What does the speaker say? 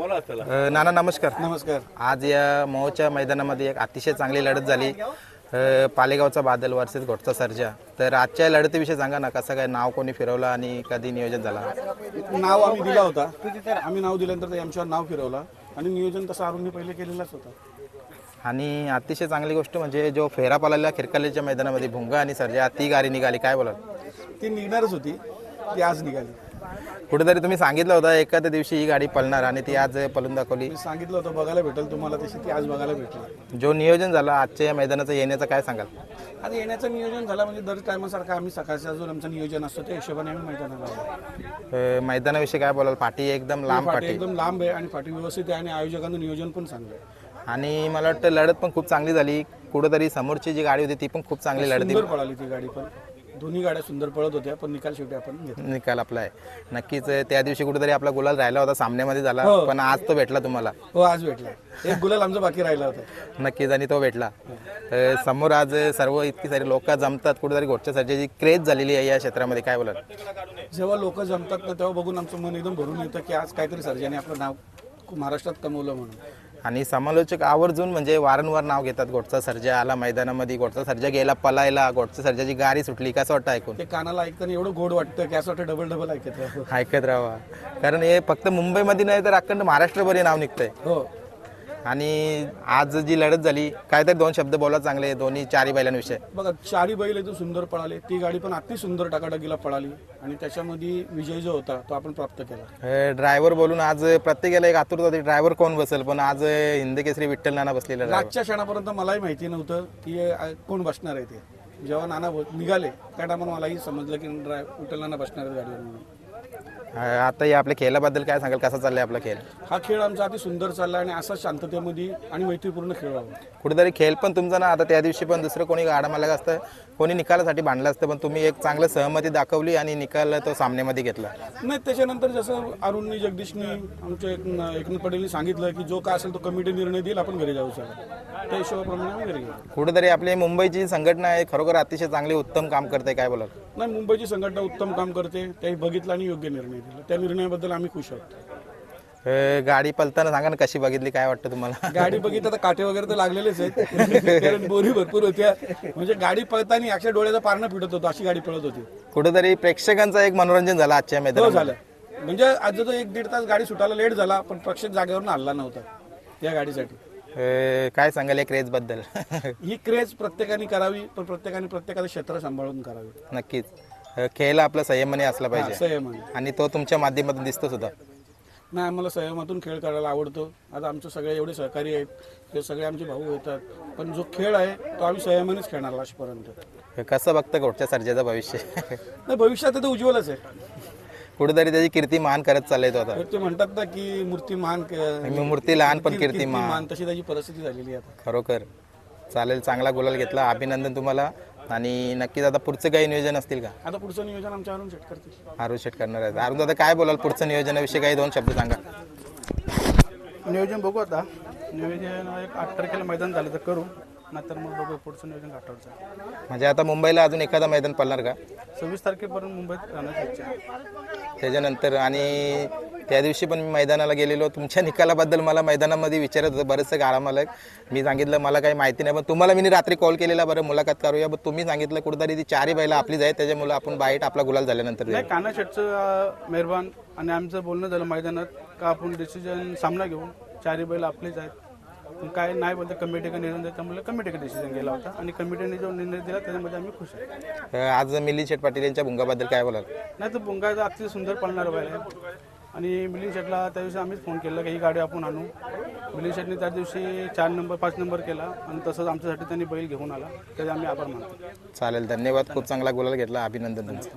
अ, नाना नमस्कार. नमस्कार. आज या मोहच्या मैदानामध्ये एक अतिशय चांगली लढत झाली. अ, पालेगावचा बादल वर्सेस घोटचा सर्जा. तर आजच्या या लढतीविषयी सांगा ना कसं काय नाव कोणी फिरवलं आणि कधी नियोजन झाला? नाव आम्ही दिला होता. आम्ही नाव दिल्यानंतर ते आमच्यावर नाव फिरवला. आणि नियोजन तसं अरुणने पहिले केलेलाच होता. आणि अतिशय चांगली गोष्ट म्हणजे जो फेरा पालाला खिरकालीच्या मैदानामध्ये भुंगा आणि सर्जा ती गाडी निघाली. काय बोलाल? ती निघणारच होती. ती आज निघाली. कुठेतरी तुम्ही सांगितलं होतं एखाद्या दिवशी ही गाडी पळणार आणि ती आज पळून दाखवली. मी सांगितलं होतं बघायला भेटेल तुम्हाला तशी ती आज बघायला भेटली. जो नियोजन झाला आजच्या या मैदानाचं येण्याचं काय सांगाल? आज येण्याचं नियोजन झालं म्हणजे दर टायमासारखं आम्ही सकाळच्या जो आमचं नियोजन असतं त्या हिशोबाने आम्ही मैदानाला आलो. अ, मैदानाविषयी काय बोलाल? पाठी एकदम लांब पाठी एकदम लांब आहे आणि फाटी व्यवस्थित आहे आणि आयोजकांचं नियोजन पण चांगलं आहे. आणि मला वाटतं लढत पण खूप चांगली झाली. कुठेतरी समोरची जी गाडी होती ती पण खूप चांगली लढती. सुंदर पळाली ती गाडी पण. दोन्ही गाड्या सुंदर पळत होत्या पण निकाल शेवटी आपण घेतला. निकाल आपला आहे. नक्कीच त्या दिवशी कुठेतरी आपला गुलाल राहिला होता सामन्यामध्ये झाला पण आज तो भेटला तुम्हाला. हो आज भेटला. एक गुलाल आमचा बाकी राहिला होता. नक्कीच आणि तो भेटला. अ, समोर आज सर्व इतकी सारी लोक जमतात कुठेतरी घोटच्या सर्जाची क्रेज झालेली आहे या क्षेत्रामध्ये काय बोलाल? जेव्हा लोक जमतात ना तेव्हा बघून आमचं मन एकदम भरून येतं की आज काहीतरी सर्जाने आपलं नाव महाराष्ट्रात कमवलं म्हणून. आणि समालोचक आवर्जून म्हणजे वारंवार नाव घेतात गोटचा सर्जा आला मैदानामध्ये गोटचा सर्जा गेला पलायला गोटचा सर्जाची गाडी सुटली कसं वाटतं ऐकून? ते कानाला ऐकताना एवढं गोड वाटतं की असं वाटतं डबल डबल ऐकत राहावं. ऐकत राहावा. कारण हे फक्त मुंबईमध्ये नाही तर अखंड महाराष्ट्रभर नाव निघतंय. हो. आणि आज जी लढत झाली काहीतरी दोन शब्द बोला चांगले दोन्ही चारी बैलांविषयी. बघा चारी बैल एकदम सुंदर पळाले ती गाडी पण अति सुंदर टाकाटाकीला पळाली आणि त्याच्यामध्ये विजय जो होता तो आपण प्राप्त केला. ड्रायव्हर बोलून आज प्रत्येकाला एक आतुरता होती ड्रायव्हर कोण बसेल? पण आज हिंद केसरी विठ्ठल नाना बसलेला. आजच्या क्षणापर्यंत मलाही माहिती नव्हतं की कोण बसणार आहे ते. जेव्हा नाना निघाले त्या टायमाला मलाही समजलं की ड्राय उठल नाना बसणार आहेत गाडीवर म्हणून. आता या आपल्या खेळाबद्दल काय सांगाल? कसा चाललाय आपला खेळ? हा खेळ आमचा अति सुंदर चालला आणि असा शांततेमध्ये आणि मैत्रीपूर्ण खेळ कुठेतरी खेळ पण तुमचा ना आता त्या दिवशी पण दुसरं कोणी गाडा मालक असतं कोणी निकालासाठी भांडलं असतं पण तुम्ही एक चांगलं सहमती दाखवली आणि निकाल तो सामन्यामध्ये घेतला. नाही त्याच्यानंतर जसं अरुणनी जगदीशनी आमच्या एक एकनाथ पटेलनी सांगितलं की जो काय असेल तो कमिटी निर्णय देईल आपण घरी जाऊ सगळं. त्या हिशोबाप्रमाणे आम्ही घरी गेलो. कुठेतरी आपली मुंबईची संघटना आहे खरोखर अतिशय चांगली उत्तम काम करते काय बोलाल? नाही मुंबईची संघटना उत्तम काम करते त्याही बघितलं आणि योग्य निर्णय दिला. त्या निर्णयाबद्दल आम्ही खुश आहोत. गाडी पलताना सांगा ना कशी बघितली काय वाटतं तुम्हाला? गाडी बघितलं तर काटे वगैरे तर लागलेलेच आहेत. कारण बोरी भरपूर होत्या. म्हणजे गाडी पळताना अक्षर डोळ्याचा पारणं पिटत होतो अशी गाडी पळत होती. कुठेतरी प्रेक्षकांचं एक मनोरंजन झालं आजच्या हो मैदानात झालं. म्हणजे आज जो एक दीड तास गाडी सुटायला लेट झाला पण प्रेक्षक जागेवरून हल्ला नव्हता या गाडीसाठी. काय सांगाल या क्रेजबद्दल? ही क्रेज प्रत्येकाने करावी पण प्रत्येकाने प्रत्येकाचं क्षेत्र सांभाळून करावी. नक्कीच. खेळ आपला संयमने असला पाहिजे. संयमाने. आणि तो तुमच्या माध्यमातून दिसतो सुद्धा. नाही आम्हाला संयमातून खेळ करायला आवडतो. आता आमचे सगळे एवढे सहकारी आहेत. ते सगळे आमचे भाऊ येतात. पण जो खेळ आहे तो आम्ही संयमानेच खेळणार लास्टपर्यंत कसं बघतं घोटच्या सर्जाचं भविष्य? नाही भविष्यात तर उज्ज्वलच आहे. कुठेतरी त्याची कीर्ती मान करत चाललंय तो आता. तर ते म्हणतात ना की मूर्तिमान क- मूर्ती लहान पण कीर्ती कीर्तिमान तशी त्याची परिस्थिती झालेली आहे आता. खरोखर. चालेल चांगला गुलाल घेतला. अभिनंदन तुम्हाला. आणि नक्कीच आता पुढचं काही नियोजन असतील का? आता पुढचं नियोजन आमच्यावरून सेट करतील अरुण शेट करणार आहेत. अरुण दादा काय बोलाल पुढचं नियोजनाविषयी? काही दोन शब्द सांगा. नियोजन बघू आता. नियोजन एक आठ तारखेला मैदान झालं तर करू. नाहीतर मग बघू पुढचं नियोजन घाटावरचं. म्हणजे आता मुंबईला अजून एखादा मैदान पडणार का? सव्वीस तारखेपर्यंत मुंबईत राहण्याची इच्छा आहे. त्याच्यानंतर आणि त्या दिवशी पण मी मैदानाला गेलेलो. तुमच्या निकालाबद्दल मला मैदानामध्ये विचारत होतं. बरेचसे गाळा मालक मी सांगितलं मला काही माहिती नाही पण तुम्हाला मी रात्री कॉल केलेला. बरं मुलाखत करूया. पण तुम्ही सांगितलं कुठेतरी ती चारही बैला आपलीच आहे त्याच्यामुळे आपण बाईट आपला गुलाल झाल्यानंतर देऊ. नाही काना शेटचं मेहरबान आणि आमचं बोलणं झालं मैदानात का आपण डिसिजन सामना घेऊ? चारी बैल आपलेच आहेत. काय नाही बोलतं कमिटीचा निर्णय त्यामुळे कमिटीचा डिसिजन गेला होता. आणि कमिटीने जो निर्णय दिला त्याच्यामध्ये आम्ही खुश आहे. आज मिलिंद शेठ पाटील यांच्या भुंगाबद्दल काय बोलाल? नाही तर बुंगाचा अतिशय सुंदर पळणारा बैल आहे. आणि मिलिंद शेटला त्या दिवशी आम्हीच फोन केला की ही गाडी आपण आणू. मिलिंद शेटने त्या दिवशी चार नंबर पाच नंबर केला आणि तसंच आमच्यासाठी त्यांनी बैल घेऊन आला. त्याचे आम्ही आभार मानतो. चालेल धन्यवाद. खूप चांगला गुलाल घेतला. अभिनंदन तुमचं.